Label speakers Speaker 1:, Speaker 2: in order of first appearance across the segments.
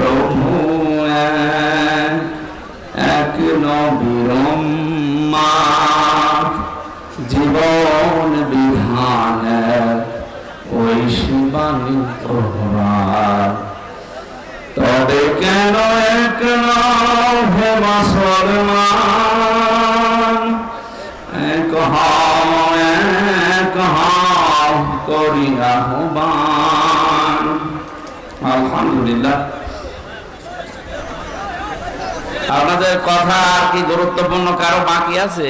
Speaker 1: প্রভু এক, এক নবীর উম্মাদ, জীবন বিধান ওই শিবানী প্রভাত তবে কেন এক হে মুসলমান এক এক হও করিয়া আলহামদুলিল্লাহ। আপনাদের কথা আর কি গুরুত্বপূর্ণ কারও বাকি আছে?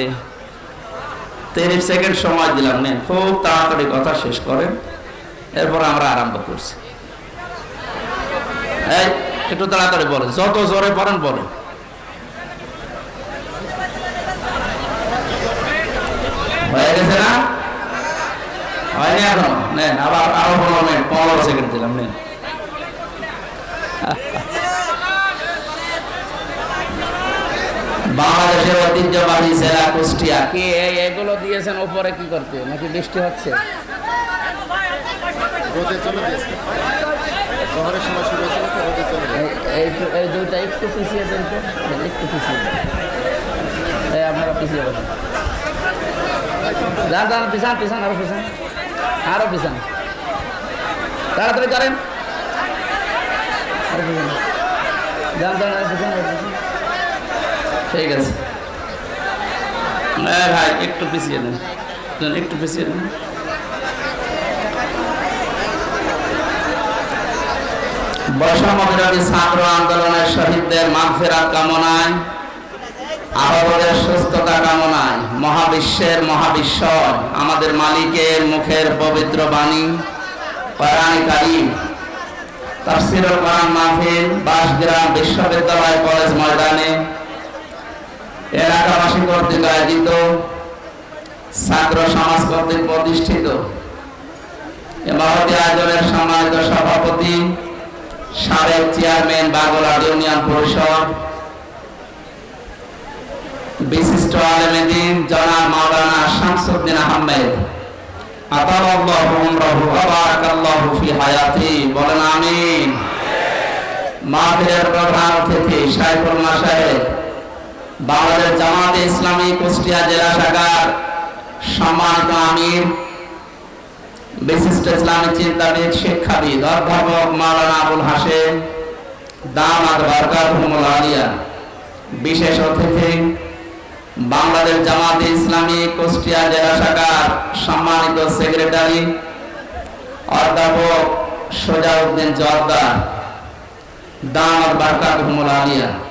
Speaker 1: তিরিশ সেকেন্ড সময় দিলাম, নেন, খুব তাড়াতাড়ি কথা শেষ করেন, এরপর আমরা আরম্ভ করছি। একটু তাড়াতাড়ি বলেন, যত জোরে পড়েন বলেন। হয়ে গেছে না? হয়নি এখনও, নেন, আবার আরও বলো নেন, পনেরো সেকেন্ড দিলাম, নেন। বাংলাদেশের ঐতিহ্যবাহী জেলা কুষ্টিয়া। কি এগুলো দিয়েছেন উপরে কি করতে? নাকি বৃষ্টি হচ্ছে? এই- পিছান পিছান, আরও পিছান। আরও পিছান। তাড়াতাড়ি করেন। পিছান। ঠিক আছে। হ্যাঁ ভাই, একটু পিছিয়ে দেন। একটু পিছিয়ে দেন। বিরোধী ছাত্র আন্দোলনের শহীদদের মাগফেরাত কামনায় আহতদের সুস্থতা কামনায়, মহাবিশ্বের মহাবিশ্বর আমাদের মালিকের মুখের পবিত্র বাণী, কোরআন কারিম, তাফসিরুল কোরআন মাহফিল বাসগ্রাম বিশ্ববিদ্যালয় কলেজ ময়দানে এলাকাবাসী কর্তৃক আয়োজিত ছাত্র সমাজ কর্তৃক প্রতিষ্ঠিত মহতি আয়োজনের সম্মানিত সভাপতি, সাবেক চেয়ারম্যান বাগলা ইউনিয়ন পরিষদ, বিশিষ্ট আলেমেদিন জনাব মাওলানা শামসুদ্দিন আহমেদ। আমিন। মাহফিলের প্রধান অতিথি সাইফুল্লাহ সাহেব বাংলাদেশ জামাতে ইসলামী কুষ্টিয়া জেলা শাখার সম্মানিত আমির, বিশিষ্ট ইসলামিক চিন্তাবিদ, শিক্ষাবিদ, অধ্যাপক মালানা আবুল হাসেম দামাদ বারকাতুল আলিয়া, বিশেষ অতিথি, বাংলাদেশ জামাতে ইসলামী কুষ্টিয়া জেলা শাখার সম্মানিত সেক্রেটারি, অধ্যাপক সোজাউদ্দিন জর্দার দামাদ বারকাতুল আলিয়া। এ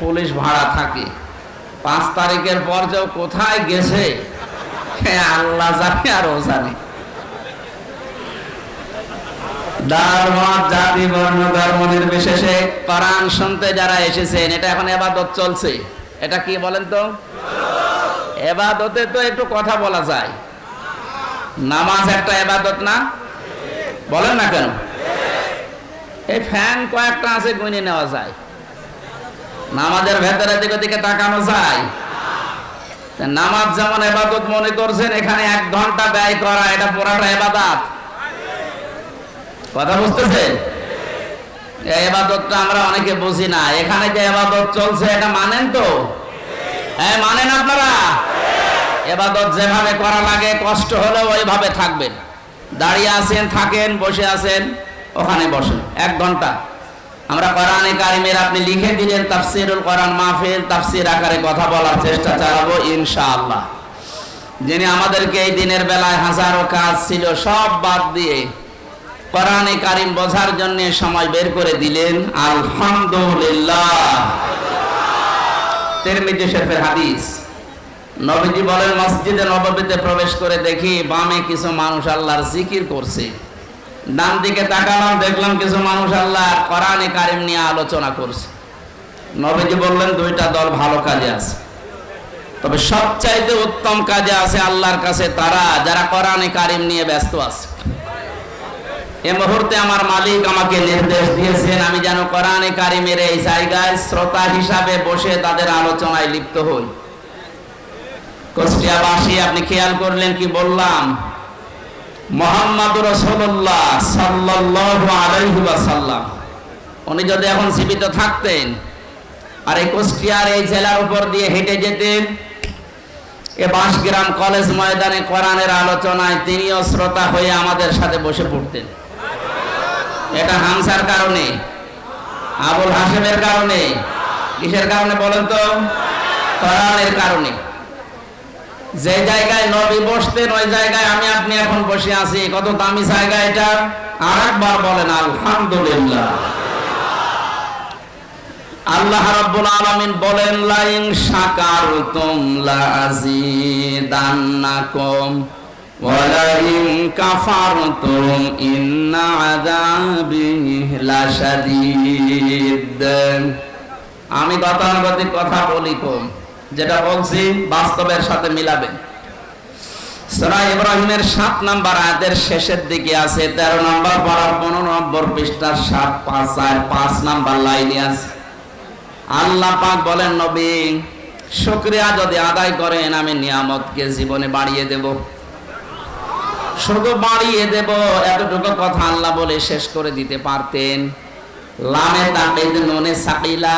Speaker 1: পুলিশ ভাড়া থাকে। পাঁচ তারিখের পর যে কোথায় গেছে আল্লাহ জানে আর ও জানে। জাতি, বর্ণ, ধর্ম নির্বিশেষে কোরআন শুনতে যারা এসেছেন, এটা এখন এবাদত চলছে। এটা কি বলেন তো? এবাদতে তো একটু কথা বলা যায়। নামাজ একটা এবাদত না? বলেন না কেন? এই ফ্যান কয়েকটা আছে, গুনে নেওয়া যায়। নামাজের ভেতরে দিকে দিকে তাকানো যায়। নামাজ যেমন এবাদত মনে করছেন, এখানে এক ঘণ্টা ব্যয় করা, এটা পুরাটা এবাদাত। কথা বুঝতেছেন এই এবাদতটা আমরা অনেকে বুঝি না। এখানে যে এবাদত চলছে, এটা মানেন তো? হ্যাঁ মানেন আপনারা? এবাদত যেভাবে করা লাগে, কষ্ট হলেও ওইভাবে থাকবেন। দাঁড়িয়ে আছেন, থাকেন, বসে আছেন, ওখানে বসেন। এক ঘণ্টা। আমরা কোরআনে কারিমের আপনি লিখে দিলেন তাফসিরুল কোরআন মাহফিল, তাফসির আকারে কথা বলার চেষ্টা চালাবো ইনশাআল্লাহ। যিনি আমাদেরকে এই দিনের বেলায় হাজারো কাজ ছিল, সব বাদ দিয়ে কোরআনে কারিম বোঝার জন্য সময় বের করে দিলেন। আলহামদুলিল্লাহ। তিরমিজি শরীফের হাদিস। নবীজি বলেন, মসজিদে নববীতে প্রবেশ করে দেখি বামে কিছু মানুষ আল্লাহর জিকির করছে। ডান দিকে তাকালাম, দেখলাম কিছু মানুষ আল্লাহ কোরআনে কারিম নিয়ে আলোচনা করছে। নবীজি বললেন, দুইটা দল ভালো কাজে আছে। তবে সবচাইতে উত্তম কাজে আছে আল্লাহর কাছে তারা, যারা কোরআনে কারিম নিয়ে ব্যস্ত আছে। এ মুহূর্তে আমার মালিক আমাকে নির্দেশ দিয়েছেন, আমি যেন কোরআনে কারিমের এই জায়গায় শ্রোতা হিসাবে বসে তাদের আলোচনায় লিপ্ত হই। কুষ্টিয়াবাসী, আপনি খেয়াল করলেন কি বললাম? মোহাম্মদ রসল্লাহ সাল্লাল্লাহু আলাইহি ওয়াসাল্লাম। উনি যদি এখন জীবিত থাকতেন আর এই কুষ্টিয়ার এই জেলার উপর দিয়ে হেঁটে যেতেন, এ বাঁশগ্রাম কলেজ ময়দানে কোরআনের আলোচনায় তিনিও শ্রোতা হয়ে আমাদের সাথে বসে পড়তেন। এটা হামসার কারণে, আবুল হাসেমের কারণে, কিসের কারণে বলেন তো? কোরআনের কারণে। যে জায়গায় নবী বসতেন, ওই জায়গায় আমি আপনি এখন বসে আছি। কত দামি জায়গা এটা? আর একবার বলেন, আলহামদুলিল্লাহ। আল্লাহ রাব্বুল আলামিন বলেন, লাইন শাকারতুম লাযিদান্নাকুম ওয়ালাইন কাফারতুম ইন্না আযাবি লাশাদীদ। আমি গতানুগতিক কথা বলি কম। যেটা বলছি বাস্তবের সাথে মিলাবেন সূরা ইব্রাহিমের সাত নাম্বার আয়াতের শেষের দিকে আছে, তেরো নম্বর পড়ার পনেরো নম্বর পৃষ্ঠার সাত, পাঁচ, আর পাঁচ নাম্বার লাইনে আছে। আল্লাহ পাক বলেন, নবী, শুকরিয়া যদি আদায় করেন, আমি নিয়ামতকে জীবনে বাড়িয়ে দেব। শুধু বাড়িয়ে দেব, এতটুকু কথা আল্লাহ বলে শেষ করে দিতে পারতেন। লামে তাকিদ নুনে সাকিলা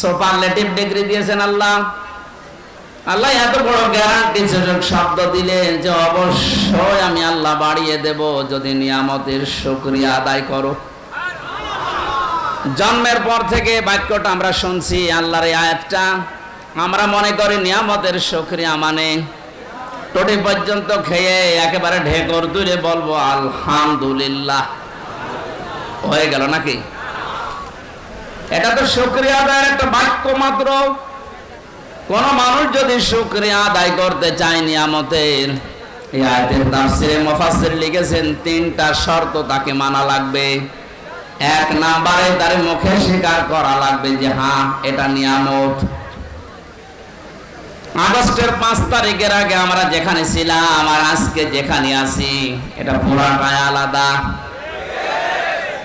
Speaker 1: সুপারলেটিভ ডিগ্রি দিয়েছেন আল্লাহ। আল্লাহ এত বড় গ্যারান্টি সূচক শব্দ দিলেন যে অবশ্যই আমি আল্লাহ বাড়িয়ে দেব যদি নিয়ামতের শুকরিয়া আদায় করো। জন্মের পর থেকে বাক্যটা আমরা শুনছি আল্লাহর এই আয়াতটা। আমরা মনে করি নিয়ামতের শুকরিয়া মানে টোটি পর্যন্ত খেয়ে একেবারে ঢেকর তুলে বলব, আলহামদুলিল্লাহ। হয়ে গেল নাকি? এটা তো শুক্রিয়া আদায়ের একটা বাক্য মাত্র। কোন মানুষ যদি শুক্রিয়া আদায় করতে চায় নিয়ামতের লিখেছেন, তিনটা শর্ত তাকে মানা লাগবে। এক নাম্বারে তার মুখে স্বীকার করা লাগবে যে হ্যাঁ এটা নিয়ামত। আগস্টের পাঁচ তারিখের আগে আমরা যেখানে ছিলাম আর আজকে যেখানে আছি, এটা পুরাটাই আলাদা।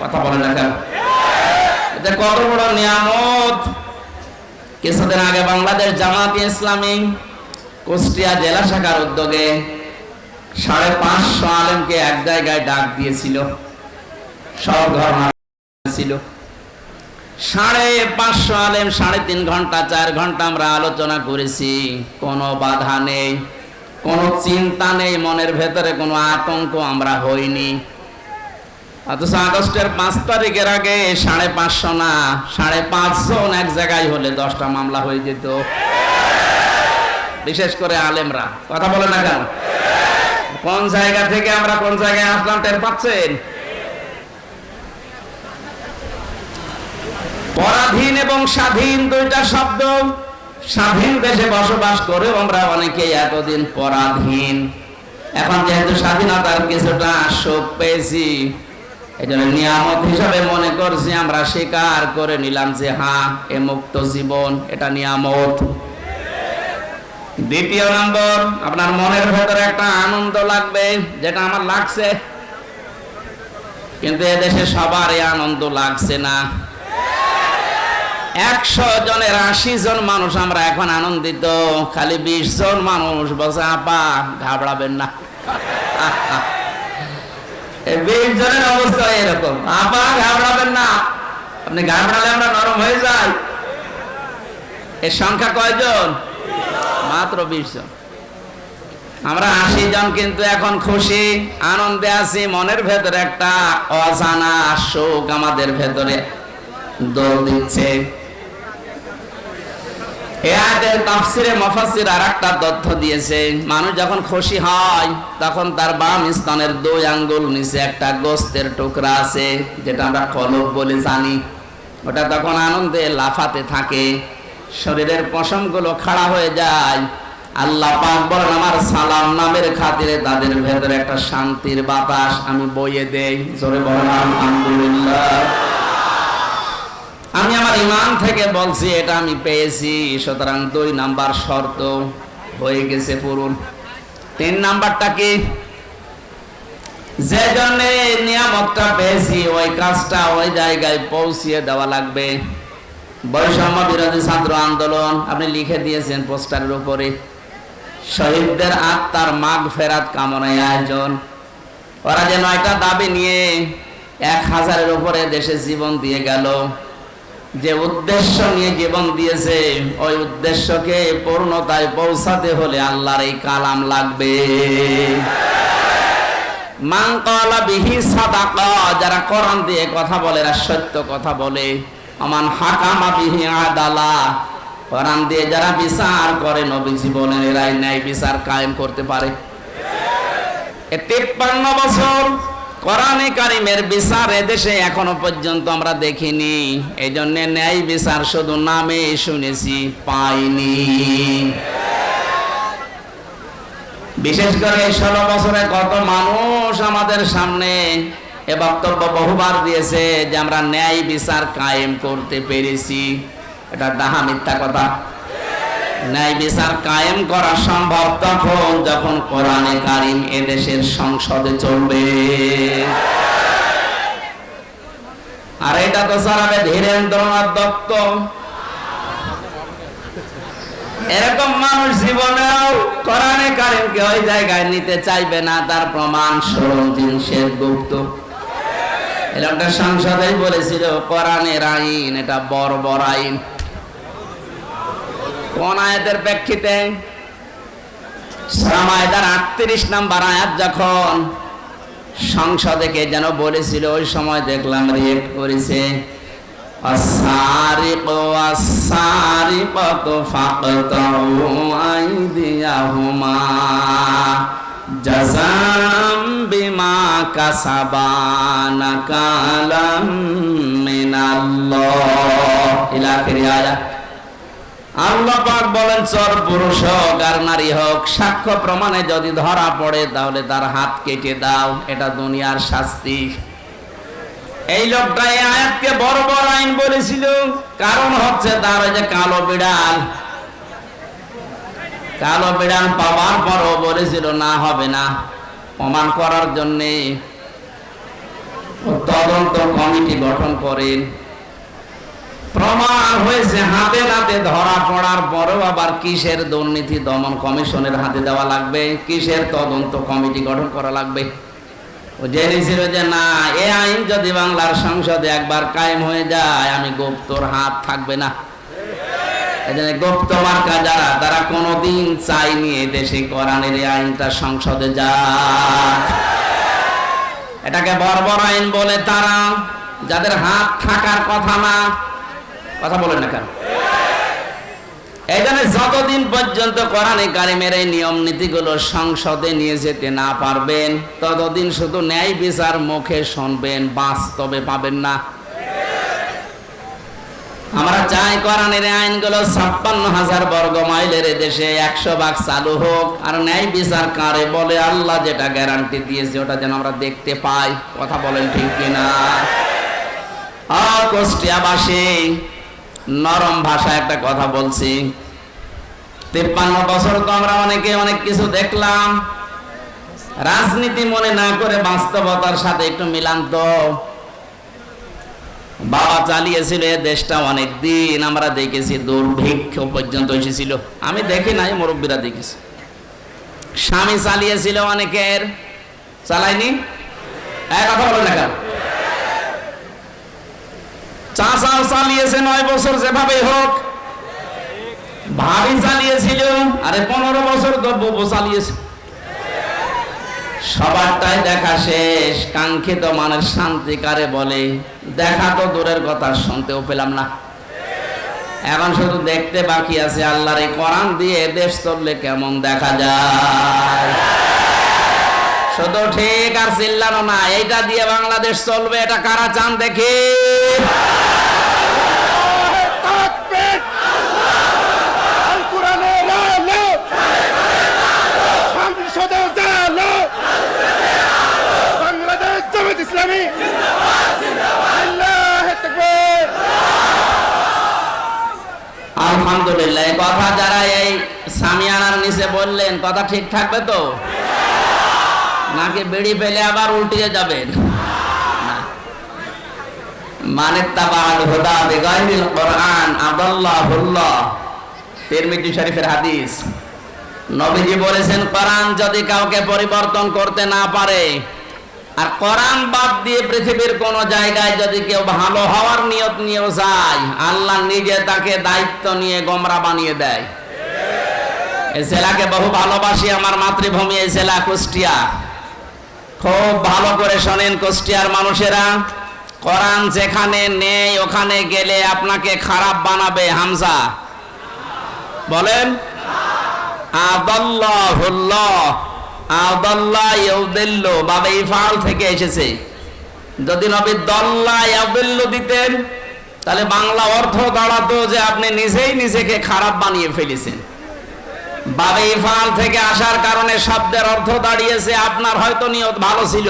Speaker 1: কথা বলে কেন এটা কত বড় নিয়ামত। কিছুদিন আগে বাংলাদেশ জামাত ইসলামী কুষ্টিয়া জেলা শাখার উদ্যোগে সাড়ে পাঁচশো আলেমকে এক জায়গায় ডাক দিয়েছিল। সব ঘটনা ছিল। সাড়ে পাঁচশো আলেম সাড়ে তিন ঘণ্টা, চার ঘণ্টা আমরা আলোচনা করেছি। কোনো বাধা নেই, কোনো চিন্তা নেই, মনের ভেতরে কোনো আতঙ্ক আমরা হইনি। অথচ আগস্টের পাঁচ তারিখের আগে সাড়ে পাঁচশো না, সাড়ে এক জায়গায় হলে দশটা মামলা হয়ে যেত। বিশেষ করে আলেমরা। কথা বলে না কেন? কোন জায়গা থেকে আমরা কোন জায়গায় আসলাম টের পাচ্ছেন? পরাধীন এবং স্বাধীন দুইটা শব্দ। স্বাধীন দেশে বসবাস করেও আমরা অনেকেই এতদিন পরাধীন। এখন যেহেতু স্বাধীনতার কিছুটা সুখ পেয়েছি এই জন্য নিয়ামত হিসাবে মনে করছি, আমরা স্বীকার করে নিলাম যে হ্যাঁ এ মুক্ত জীবন, এটা নিয়ামত। দ্বিতীয় নম্বর, আপনার মনের ভেতরে একটা আনন্দ লাগবে, যেটা আমার লাগছে। কিন্তু এদেশে সবার আনন্দ লাগছে না। একশো জনের আশি জন মানুষ আমরা এখন আনন্দিত, খালি বিশ জন মানুষ বসে আপা, ঘাবড়াবেন না। বিশ জনের অবস্থা এরকম। আপা ঘাবড়াবেন না। আপনি ঘাবড়ালে আমরা নরম হয়ে যাই। এর সংখ্যা কয়জন? মাত্র বিশ জন। আমরা আশি জন কিন্তু এখন খুশি, আনন্দে আছি, মনের ভেতরে একটা অজানা শোক আমাদের ভেতরে দৌড় দিচ্ছে। মানুষ যখন খুশি হয়, তখন তার বাম স্তনের দুই আঙ্গুল নিচে একটা গোস্তের টুকরা আছে, যেটা আমরা কলব বলে জানি। ওটা তখন আনন্দে লাফাতে থাকে, শরীরের পশমগুলো খাড়া হয়ে যায়। আল্লাহ পাক বলেন, আমার সালাম নামের খাতিরে তাদের ভেতরে একটা শান্তির বাতাস আমি বইয়ে দেই। জোরে বলেন, আলহামদুলিল্লাহ। আমি আমার ইমান থেকে বলছি, এটা আমি পেয়েছি, সুতরাং দুই নাম্বার শর্ত হয়ে গেছে পূরণ। তিন নাম্বারটা কি? যে জন্য নিয়ামতটা পেয়েছি, ওই কাজটা ওই জায়গায় পৌঁছিয়ে দেওয়া লাগবে। বৈষম্য বিরোধী ছাত্র আন্দোলন, আপনি লিখে দিয়েছেন পোস্টারের উপরে, শহীদদের আত্মার মাগ ফেরাত কামনায় আয়োজন। ওরা যে নয়টা দাবি নিয়ে এক হাজারের উপরে দেশে জীবন দিয়ে গেল। যে উদ্দেশ্য নিয়ে জীবন দিয়েছে, ওই উদ্দেশ্যকে পূর্ণতায় পৌঁছাতে হলে আল্লাহর এই কালাম লাগবে। যারা কোরআন দিয়ে কথা বলে সত্য কথা বলে। আমান হাকামা বিহি আদালা, কোরআন দিয়ে যারা বিচার করে নবীজি বলেন এরাই ন্যায় বিচার কায়েম করতে পারে। তেপ্পান্ন বছর কোরআনে কারিমের বিচার এদেশে এখনও পর্যন্ত আমরা দেখিনি। এই জন্য ন্যায় বিচার শুধু নামে শুনেছি, পাইনি। বিশেষ করে ষোলো বছরে কত মানুষ আমাদের সামনে এ বক্তব্য বহুবার দিয়েছে যে আমরা ন্যায় বিচার কায়েম করতে পেরেছি। এটা ডাহা মিথ্যা কথা। ন্যায় বিচার কায়েম করা সম্ভব তখন যখন কোরআনে কারিম এদেশের সংসদে চলবে। আর এটা তো চালাবে ধীরেন্দ্রনাথ দত্ত। এরকম মানুষ জীবনেও কোরআনে কারিমকে ওই জায়গায় নিতে চাইবে না, তার প্রমাণ সরঞ্জিন শেখ গুপ্ত এরকমটা সংসদেই বলেছিল, কোরআনের আইন, এটা বর্বর আইন। কোন আয়াতের প্রেক্ষিতে সামায়দার আটত্রিশ নাম্বার আয়াত যখন সংসদে কে যেন বলেছিল ওই সময় দেখলাম রিয়েক্ট করেছে السارق والسارقة فاقطعوا أيديهما جزاء بما كسبا نكالا من الله إلى آخر آية আল্লাহ পাক বলেন, চর পুরুষ হোক আর নারী হোক, সাক্ষ্য প্রমাণে যদি ধরা পড়ে, তাহলে তার হাত কেটে দাও, এটা দুনিয়ার শাস্তি। এই লোকটা এই আয়াতকে বড় বড় আইন বলেছিল, কারণ হচ্ছে তার যে কালো বিড়াল। কালো বিড়াল পাওয়ার পরও বলেছিল, না, হবে না। প্রমাণ করার জন্যে তদন্ত কমিটি গঠন করেন। প্রমাণ হয়েছে হাতে নাতে ধরা পড়ার পরেও আবার কিসের দুর্নীতি দমন কমিশনের হাতে দেওয়া লাগবে? কিসের তদন্ত কমিটি গঠন করা লাগবে? ও জেনেছিল যে না, এ আইন যদি বাংলার সংসদে একবার কায়েম হয়ে যায়, আমি গুপ্তর হাত থাকবে না। গুপ্ত মার্কা যারা, তারা কোনোদিন চাইনি দেশে কোরআনের আইনটা সংসদে যাক। এটাকে বর্বর আইন বলে তারা, যাদের হাত থাকার কথা না কথা বলেন না কেন? জন্য যতদিন পর্যন্ত কোরআনে কারিমের এই নিয়ম নীতিগুলো সংসদে নিয়ে যেতে না পারবেন, ততদিন শুধু ন্যায় বিচার মুখে শুনবেন, বাস্তবে পাবেন না। আমরা চাই কোরআনের আইনগুলো ছাপ্পান্ন হাজার বর্গ মাইলের দেশে একশো ভাগ চালু হোক, আর ন্যায় বিচার কারে বলে আল্লাহ যেটা গ্যারান্টি দিয়েছে, ওটা যেন আমরা দেখতে পাই। কথা বলেন ঠিক কিনা? অকুষ্টিয়াবাসী নরম ভাষায় একটা কথা বলছি। তিপ্পান্ন বছর তো আমরা অনেকে অনেক কিছু দেখলাম। রাজনীতি মনে না করে বাস্তবতার সাথে একটু মিলান তো বাবা চালিয়েছিল এ দেশটা অনেক দিন, আমরা দেখেছি দুর্ভিক্ষ পর্যন্ত এসেছিল। আমি দেখি নাই, মুরব্বীরা দেখেছি। স্বামী চালিয়েছিল অনেকের। চালায়নি? এক কথা বলো না চাষাও চালিয়েছে নয় বছর যেভাবে হোক। ভাবি চালিয়েছিল, আরে পনেরো বছর তো চালিয়েছে। সবারটাই দেখা শেষ, কাঙ্ক্ষিত মানের শান্তি কারে বলে। দেখা তো দূরের কথা, শুনতেও পেলাম না। এখন শুধু দেখতে বাকি আছে আল্লাহর এই কোরআন দিয়ে দেশ চললে কেমন দেখা যায়। শুধু ঠিক আর চিল্লানো না, এইটা দিয়ে বাংলাদেশ চলবে, এটা কারা চান দেখি
Speaker 2: তাকবীর আল কোরআনের আলো সংসদে জালো বাংলাদেশ জামাত ইসলামী আল্লাহু তাকবীর
Speaker 1: আলহামদুলিল্লাহ কথা যারা এই সামিয়ানার নিচে বললেন, কথা ঠিক থাকবে তো? নাকি বেড়ি পেলে আবার উল্টিয়ে যাবেন? পরিবর্তন করতে না পারে আর কোরআন বাদ দিয়ে পৃথিবীর কোন জায়গায় যদি কেউ ভালো হওয়ার নিয়ত নিয়েও যায়, আল্লাহ নিজে তাকে দায়িত্ব নিয়ে গোমরা বানিয়ে দেয়। এই জেলাকে বহু ভালোবাসি, আমার মাতৃভূমি এই জেলা কুষ্টিয়া। খুব ভালো করে শোনেন কুষ্টিয়ার মানুষেরা, কোরআন যেখানে নেই, ওখানে গেলে আপনাকে খারাপ বানাবে, হামজা। বলেন, আদাল্লাহুল্লাহ। বাবে ইফাল থেকে এসেছে। যদি দিতেন, তাহলে বাংলা অর্থ দাঁড়াতো যে আপনি নিজেই নিজেকে খারাপ বানিয়ে ফেলেছেন। বাবে ইফাল থেকে আসার কারণে শব্দের অর্থ দাঁড়িয়েছে, আপনার হয়তো নিয়ত ভালো ছিল।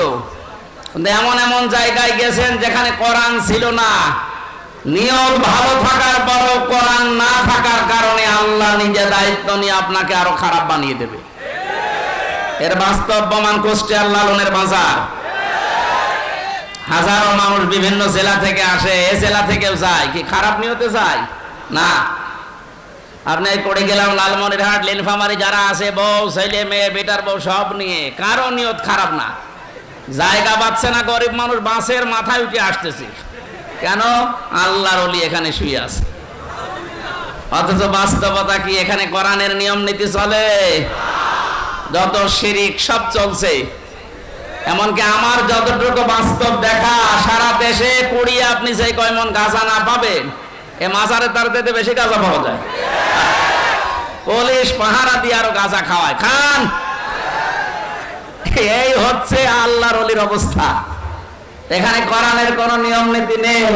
Speaker 1: এমন এমন জায়গায় গেছেন যেখানে কোরআন ছিল না। নিয়ত ভালো থাকার পরও কোরআন না থাকার কারণে আল্লাহ নিজে দায়িত্ব নিয়ে আপনাকে আরও খারাপ বানিয়ে দেবে। এর বাস্তব প্রমাণ কুষ্টিয়ার লালনের বাজার। হাজারো মানুষ বিভিন্ন জেলা থেকে আসে, এ জেলা থেকেও যায়। কি খারাপ নিয়তে যায়? না। আপনি পড়ে গেলাম লালমনিরহাট, লিনফামারি যারা আছে, বউ, ছেলে, মেয়ে, বেটার বউ, সব নিয়ে। কারও নিয়ত খারাপ না। জায়গা পাচ্ছে না, গরিব মানুষ বাঁশের মাথায় উঠে আসতেছে। কেন? আল্লাহর অলি এখানে শুয়ে আছে। অথচ বাস্তবতা কি এখানে কোরআনের নিয়ম নীতি চলে? যত শিরিক সব চলছে। এমনকি আমার যতটুকু বাস্তব দেখা, সারা দেশে কুড়িয়ে আপনি সেই কয়মন গাছা না পাবেন এ মাজারে তার দিতে বেশি গাছা পাওয়া যায়। পুলিশ পাহারা দিয়ে আরও গাছা খাওয়ায়। খান! এই হচ্ছে আল্লাহর অলির অবস্থা। এখানে কোরআনের কোনো নিয়ম নীতি নেই।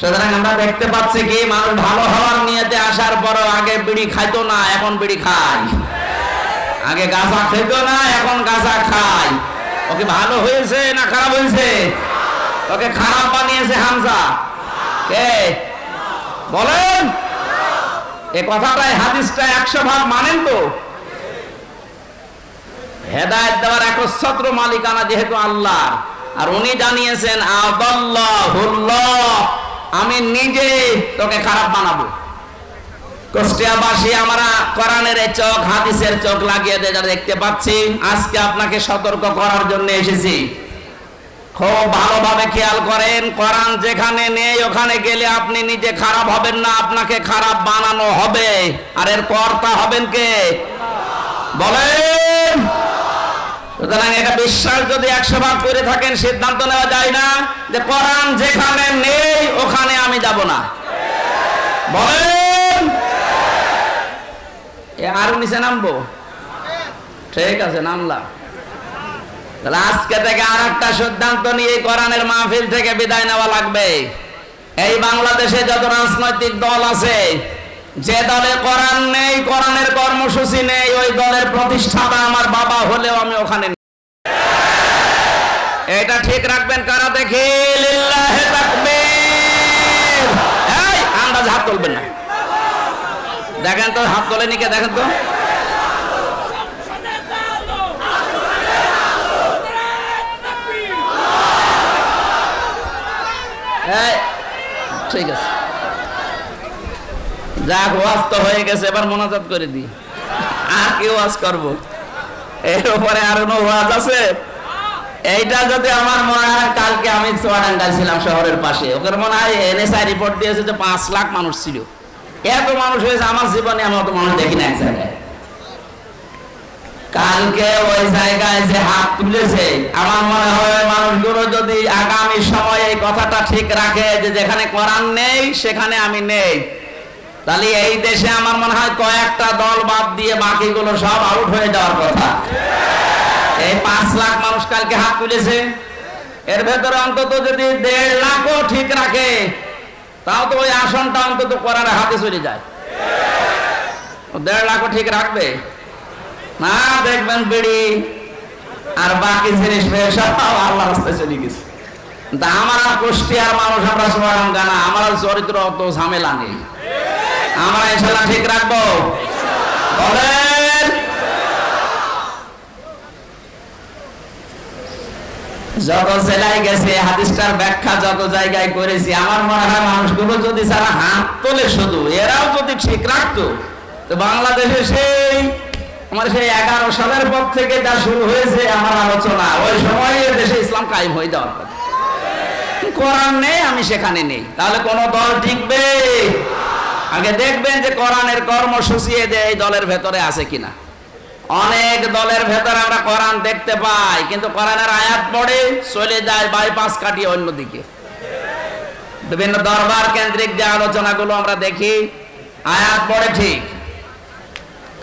Speaker 1: সুতরাং আমরা দেখতে পাচ্ছি কি, মানুষ ভালো হওয়ার নিয়েতে আসার পরও আগে বিড়ি খাইতো না, এখন বিড়ি খায়। আগে গাছা খেত না, এখন গাছা খায়। ওকে ভালো হয়েছে না খারাপ হয়েছে? ওকে খারাপ বানিয়েছে হামজা। কে? বলেন। এ কথাটাই হাদিসটা একশো ভাগ মানেন তো। হেদায়ত দেওয়ার একচ্ছত্র মালিকানা যেহেতু আল্লাহ আর উনি জানিয়েছেন, আদাল্লাহুল্লাহ। আমি নিজে তোকে খারাপ বানাবো। আপনি নিজে খারাপ হবেন না, আপনাকে খারাপ বানানো হবে। আর এর কর্তা হবেন কে? বলেন! সুতরাং এটা বিশ্বাস যদি একশো ভাগ করে থাকেন, সিদ্ধান্ত নেওয়া যায় না যে কোরআন যেখানে নেই, ওখানে আমি যাব না। বলেন! আরও নিচে নামবো? ঠিক আছে, নামলাম। তাহলে আজকে থেকে আর একটা সিদ্ধান্ত নিয়ে কোরআনের মাহফিল থেকে বিদায় নেওয়া লাগবে। এই বাংলাদেশে যত রাজনৈতিক দল আছে, যে দলে কোরআন নেই, কোরআনের কর্মসূচি নেই, ওই দলের প্রতিষ্ঠাতা আমার বাবা হলেও আমি ওখানে এটা ঠিক রাখবেন কারা দেখি? আন্দাজ হাত তুলবেন না। দেখেন তো, হাত তোলেনি কে দেখেন তো। ঠিক আছে। যাক, ওয়াজ তো হয়ে গেছে, এবার মোনাজাত করে দি আর কি ওয়াজ করব? এর উপরে আর কোনো ওয়াজ আছে? এইটা যদি আমার মনে হয়, কালকে আমি চুয়াডাঙ্গা ছিলাম শহরের পাশে। ওদের মনে হয় এনএসআই রিপোর্ট দিয়েছে যে পাঁচ লাখ মানুষ ছিল। এত মানুষ হয়েছে, আমার জীবনে আমি অত মানুষ দেখি না এক কালকে ওই জায়গায় যে হাত তুলেছে, আমার মনে হয় মানুষগুলো যদি আগামী সময়ে এই কথাটা ঠিক রাখে যে যেখানে কোরআন নেই, সেখানে আমি নেই। তাহলে এই দেশে আমার মনে হয় কয়েকটা দল বাদ দিয়ে বাকিগুলো সব আউট হয়ে যাওয়ার কথা। এই পাঁচ লাখ মানুষ কালকে হাত তুলেছে। এর ভেতরে অন্তত যদি দেড় লাখও ঠিক রাখে তাও তো ওই আসনটা অন্তত কোরআনের হাতে চলে যায়। দেড় লাখও ঠিক রাখবে। না, দেখবেন বিড়ি আর বাকি জিনিস সব আল্লাহ চলে গেছে। তা আমার গোষ্ঠী আর মানুষ আমরা আমার চরিত্র অত ঝামেলা নেই। আমরা ইনশাল্লাহ ঠিক রাখব। বলেন! যত জেলায় গেছে, হাদিসটার ব্যাখ্যা যত জায়গায় করেছি, আমার মনে হয় মানুষগুলো যদি সারা হাত তোলে শুধু, এরাও যদি ঠিক রাখতো, তো বাংলাদেশে সেই, আমার সেই এগারো সালের পর থেকে শুরু হয়েছে আমার আলোচনা, ওই সময় দেশে ইসলাম কায়েম হয়ে যাওয়ার কোরআন নেই, আমি সেখানে নেই। তাহলে কোন দল টিকবে? আগে দেখবেন যে কোরআনের কর্মসূচি এই দলের ভেতরে আছে কিনা। অনেক দলের ভেতরে আমরা কোরআন দেখতে পাই, কিন্তু কোরআনের আয়াত পড়ে চলে যায় বাইপাস কাটিয়ে অন্যদিকে। বিভিন্ন দরবার কেন্দ্রিক যে আলোচনাগুলো আমরা দেখি, আয়াত পড়ে ঠিক।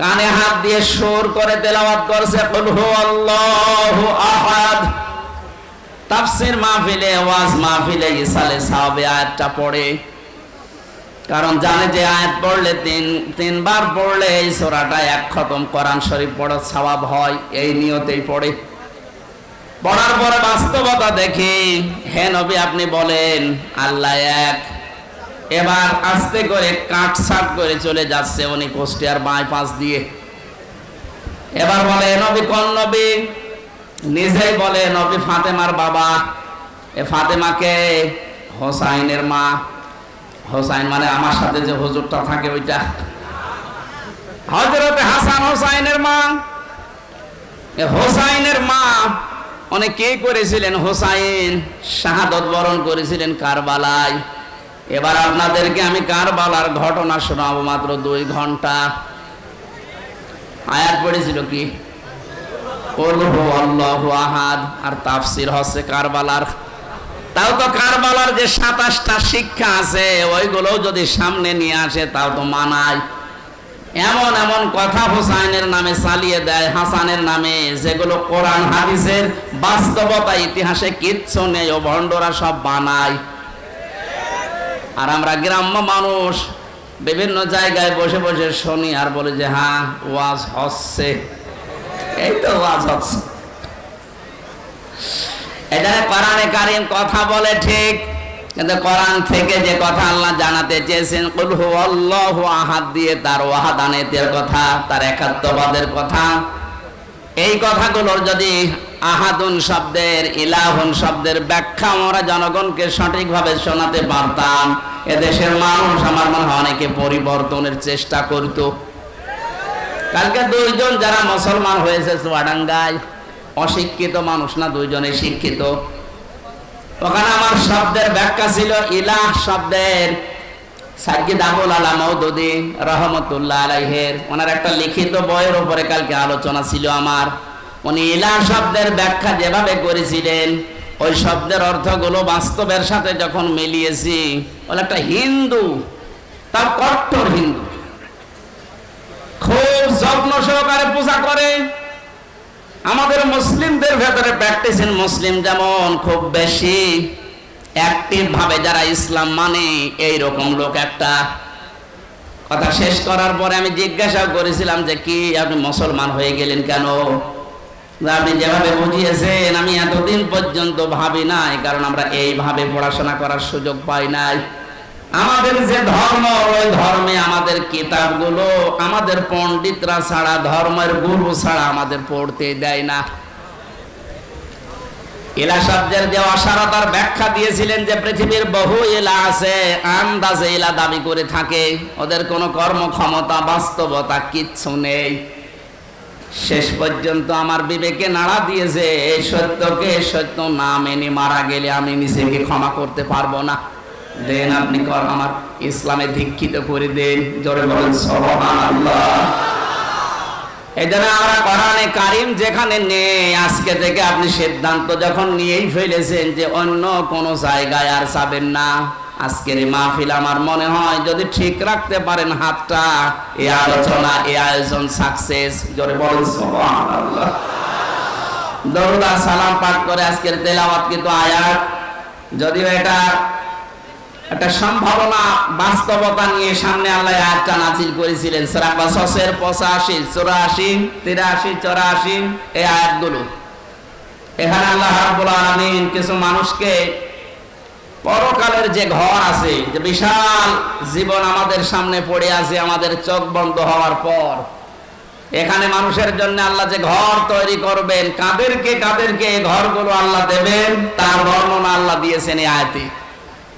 Speaker 1: কানে হাত দিয়ে সুর করে তেলাওয়াত করছে আল্লাহু আহাদ। তাফসির মাহফিলে, ওয়াজ মাহফিলে ইসালে সাহাবে আয়াতটা পড়ে। কারণ জানে যে আয়াত পড়লে তিন, তিনবার পড়লে এই সোরাটা এক খতম। কোরআন শরীফ পড়ার সওয়াব হয়, এই নিয়তেই পড়ে। পড়ার পরে বাস্তবতা দেখি, হে নবী আপনি বলেন, আল্লাহ এক। এবার আস্তে করে কাট সাট করে চলে যাচ্ছে উনি কোষ্টিয়ার বাইপাস দিয়ে। এবার বলে, "এ নবী, কোন নবী? নিজেই বলে, নবী ফাতেমার বাবা। এ ফাতেমাকে হোসাইনের মা। হোসাইন মানে আমার সাথে যে হুজুরটা থাকে ওইটা। হজরতে হাসান হোসাইনের মা। হোসাইনের মা অনেক কে করেছিলেন হোসাইন শাহাদত বরণ করেছিলেন কারবালায়। এবার আপনাদেরকে আমি কারবালার ঘটনা শোনাবো মাত্র দুই ঘণ্টা। আয়াত পড়েছিল কি? আর তাফসির হচ্ছে কারবালার। তাও তো কারবালার যে সাতাশটা শিক্ষা আছে ওইগুলো যদি সামনে নিয়ে আসে, তাও তো মানায়। এমন এমন কথা হুসাইনের নামে চালিয়ে দেয়, হাসানের নামে, যেগুলো কোরআন, হাদিসের বাস্তবতা, ইতিহাসে কিচ্ছু নেই, ও ভণ্ডরা সব বানায়। আর আমরা গ্রাম্য মানুষ, বিভিন্ন জায়গায় বসে বসে শুনি আর বলি যে হ্যাঁ ওয়াজ হচ্ছে। এই তো ওয়াজ হচ্ছে। এটা কোরআনে কারিম কথা বলে ঠিক। কিন্তু কোরআন থেকে যে কথা আল্লাহ জানাতে চেয়েছেন, কুল হু আল্লাহু আহাদ দিয়ে তার ওয়াহাদানেতের কথা, তার একাত্মবাদের কথা। এই কথাগুলোর যদি আহাদুন শব্দের, ইলাহুন শব্দের ব্যাখ্যা আমরা জনগণকে সঠিকভাবে শোনাতে পারতাম, এদেশের মানুষ আমার মনে হয় অনেকে পরিবর্তনের চেষ্টা করত। কালকে দুইজন যারা মুসলমান হয়েছে চুয়াডাঙ্গায় অশিক্ষিত মানুষ না, দুইজনে শিক্ষিত। ওখানে আমার শব্দের ব্যাখ্যা ছিল, ইলাহ শব্দের। আবুল আলা মৌদুদি রহমতুল্লাহ ওনার একটা লিখিত বইয়ের উপরে কালকে আলোচনা ছিল আমার। উনি শব্দের ব্যাখ্যা যেভাবে করেছিলেন, ওই শব্দের অর্থগুলো বাস্তবের সাথে যখন মিলিয়েছি, বলে একটা হিন্দু, তার কট্টর হিন্দু। খুব যত্ন সহকারে পূজা করে আমাদের মুসলিমদের ভেতরে প্র্যাকটিসিং মুসলিম যেমন খুব বেশি। অ্যাক্টিভ ভাবে যারা ইসলাম মানে এই রকম লোক একটা। কথা শেষ করার পরে আমি জিজ্ঞাসা করেছিলাম যে কি, আপনি মুসলমান হয়ে গেলেন কেন? আপনি যেভাবে বুঝিয়েছেন, আমি এতদিন পর্যন্ত ভাবি নাই, কারণ আমরা এইভাবে পড়াশোনা করার সুযোগ পাই নাই। আমাদের যে ধর্ম, ওই ধর্মে আমাদের কিতাবগুলো, আমাদের পণ্ডিতরা ছাড়া, ধর্মের গুরু ছাড়া আমাদের পড়তে দেয় না। ব্যাখ্যা দিয়েছিলেন যে পৃথিবীর বহু ইলা আছে, আন্দাজে ইলা দাবি করে থাকে। ওদের কোনো কর্মক্ষমতা, বাস্তবতা কিচ্ছু নেই। শেষ পর্যন্ত আমার বিবেকে নাড়া দিয়েছে, এই সত্যকে সত্য না মেনে মারা গেলে আমি নিজেকে ক্ষমা করতে পারব না। দেন আপনি কর আমার ইসলামে দীক্ষিত করে দেন। জোরে বলেন, সুবহানাল্লাহ। এই জন্য আমরা কোরআনে কারিম যেখানে নেই, আজকে থেকে আপনি সিদ্ধান্ত যখন নিয়েই ফেলেছেন যে অন্য জায়গায় আর যাবেন না। আজকের এই মাহফিল আমার মনে হয় যদি ঠিক রাখতে পারেন হাতটা, এই আলোচনা, এই আয়োজন সাকসেস জোরে বলেন, সুবহানাল্লাহ। সালাম পাঠ করে আজকের তেলাওয়াত কিন্তু আয়াত। যদিও এটা একটা সম্ভাবনা, বাস্তবতা নিয়ে সামনে আল্লাহ আয়াতটা নাজিল করেছিলেন। সূরা কাসাসের 85 84 83 84 এই আয়াতগুলো। এখানে আল্লাহ রাব্বুল আলামিন কিছু মানুষকে পরকালের যে ঘর আছে, যে বিশাল জীবন আমাদের সামনে পড়ে আছে, আমাদের চোখ বন্ধ হওয়ার পর, এখানে মানুষের জন্য আল্লাহ যে ঘর তৈরি করবেন, কাদেরকে কাদেরকে এই ঘরগুলো আল্লাহ দেবেন, তার বর্ণনা আল্লাহ দিয়েছেন এই আয়াতে।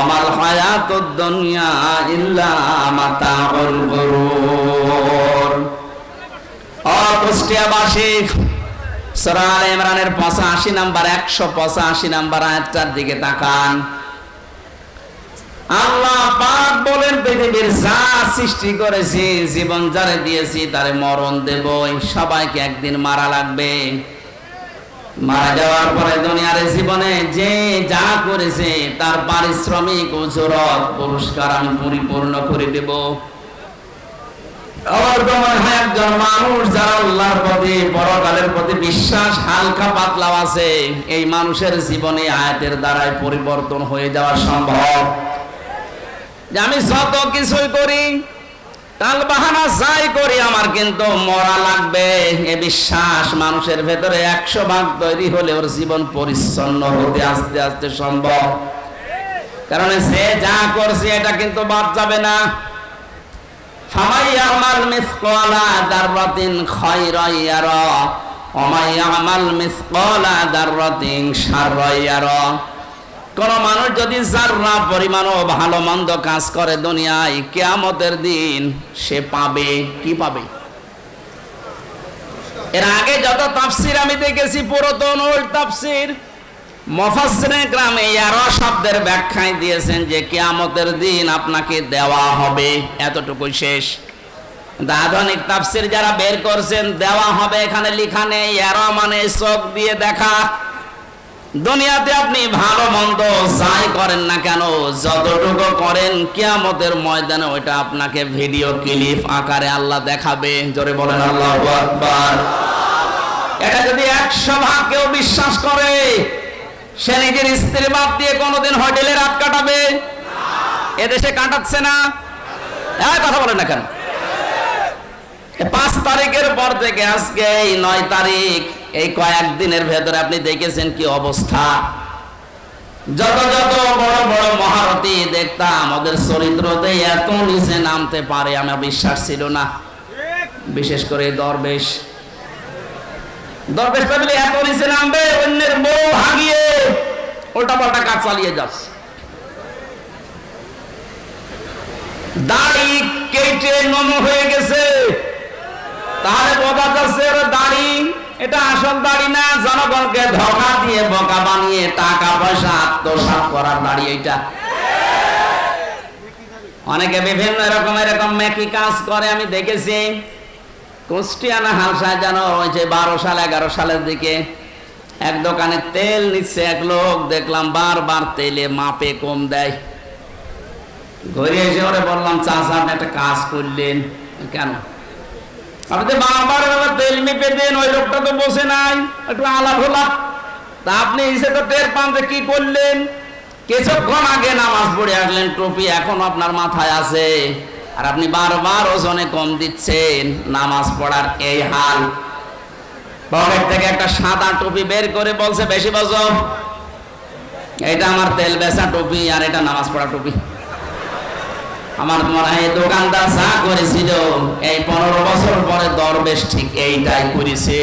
Speaker 1: ওমাল হায়াতুদ দুনিয়া ইল্লা মাতাউল ইমরানের 85 নাম্বার 185 নাম্বার আয়াতটার দিকে তাকান। আল্লাহ পাক বলেন, পৃথিবীর যা সৃষ্টি করেছি, জীবন যারে দিয়েছি, তারে মরণ দেব সবাইকে একদিন মারা লাগবে। মারা যাওয়ার পরে দুনিয়ার জীবনে যে যা করেছে, তার পারিশ্রমিক উজরত পুরস্কার আমি পরিপূর্ণ করে দেব। একজন মানুষ যারা আল্লাহর প্রতি পরকালের প্রতি বিশ্বাস হালকা পাতলাও আছে। এই মানুষের জীবনে আয়াতের দ্বারাই পরিবর্তন হয়ে যাওয়া সম্ভব। আমি যত কিছুই করি কাল বাহানা যাই করি আমার কিন্তু মরা লাগবে। এ বিশ্বাস মানুষের ভেতরে একশো ভাগ তৈরি হলে ওর জীবন পরিচ্ছন্ন হতে আস্তে আস্তে সম্ভব। কারণ সে যা করছে এটা কিন্তু বাদ যাবে না। ফামাই আমাল মিসকালা দাররাতিন খায়রান ইয়ারা, ওমাই আমাল মিসকালা দাররাতিন শাররান ইয়ারা। কোন মানুষ যদি যাররা পরিমাণও ভালো মন্দ কাজ করে দুনিয়ায়, কিয়ামতের দিন সে পাবে, কি পাবে? এর আগে যত তাফসির আমি দেখেছি, পুরাতন ওল্ড তাফসির মফাসরে গ্রামে ইয়ারা শব্দের ব্যাখ্যায় দিয়েছেন যে কেয়ামতের দিন আপনাকে দেওয়া হবে, এতটুকুই শেষ। আধুনিক তাফসির যারা বের করছেন, দেওয়া হবে এখানে লিখা নেই ইয়ারা মানে চোখ দিয়ে দেখা। দুনিয়াতে আপনি ভালো মন্দ যাই করেন না কেন, যতটুকু করেন, কিয়ামতের ময়দানে ওইটা আপনাকে ভিডিও ক্লিপ আকারে আল্লাহ দেখাবে। জোরে বলেন, আল্লাহ আকবার। এটা যদি একশো ভাগ কেউ বিশ্বাস করে, সে নিজের স্ত্রী বাদ দিয়ে কোনোদিন হোটেলে রাত কাটাবে? এদেশে কাটাচ্ছে না? হ্যাঁ কথা বলেন না কেন? পাঁচ তারিখের পর থেকে আজকে নয় তারিখ এই কয়েকদিনের ভেতরে আপনি দেখেছেন কি অবস্থা? যত যত বড় বড় মহারথী দেখতাম, ওদের চরিত্রতে এত নিচে নামতে পারে, আমার বিশ্বাস ছিল না। বিশেষ করে দরবেশ। দরবেশ থাকলে এত নিচে নামবে, অন্যের বউ ভাগিয়ে উল্টা পাল্টা কাজ চালিয়ে যাচ্ছে দাড়ি কেটে নম হয়ে গেছে। তাহলে বোঝা যাচ্ছে দাড়ি এটা আসল দাড়ি না, জনগণকে ধোকা দিয়ে বোকা বানিয়ে টাকা পয়সা আত্মসাৎ করার দাড়ি এটা অনেকে বিভিন্ন এরকম এরকম মেকি কাজ করে, আমি দেখেছি। কুষ্টিয়ানা হালসায় যেন ওই যে বারো সাল, এগারো সালের দিকে এক দোকানে তেল নিচ্ছে, এক লোক দেখলাম বারবার তেলে মাপে কম দেয়। ঘুরে এসে ওরে বললাম চাষা আপনি একটা কাজ করলেন। কেন? আপনি বারবার তেল ওই লোকটা তো বসে নাই। একটু আলাপ তা আপনি এসে তো কি করলেন। কিছুক্ষণ আগে নামাজ পড়ে আসলেন এখন আপনার মাথায় আছে। আর আপনি বারবার ওজনে কম দিচ্ছেন, নামাজ পড়ার এই হাল। পকেট থেকে একটা সাদা টুপি বের করে বলছে, বেশি বজো। এটা আমার তেল টুপি আর এটা নামাজ পড়া টুপি। আমার মনে হয় দোকানদার চা করেছিল এই পনেরো বছর পরে দরবেশ ঠিক এইটাই করেছে।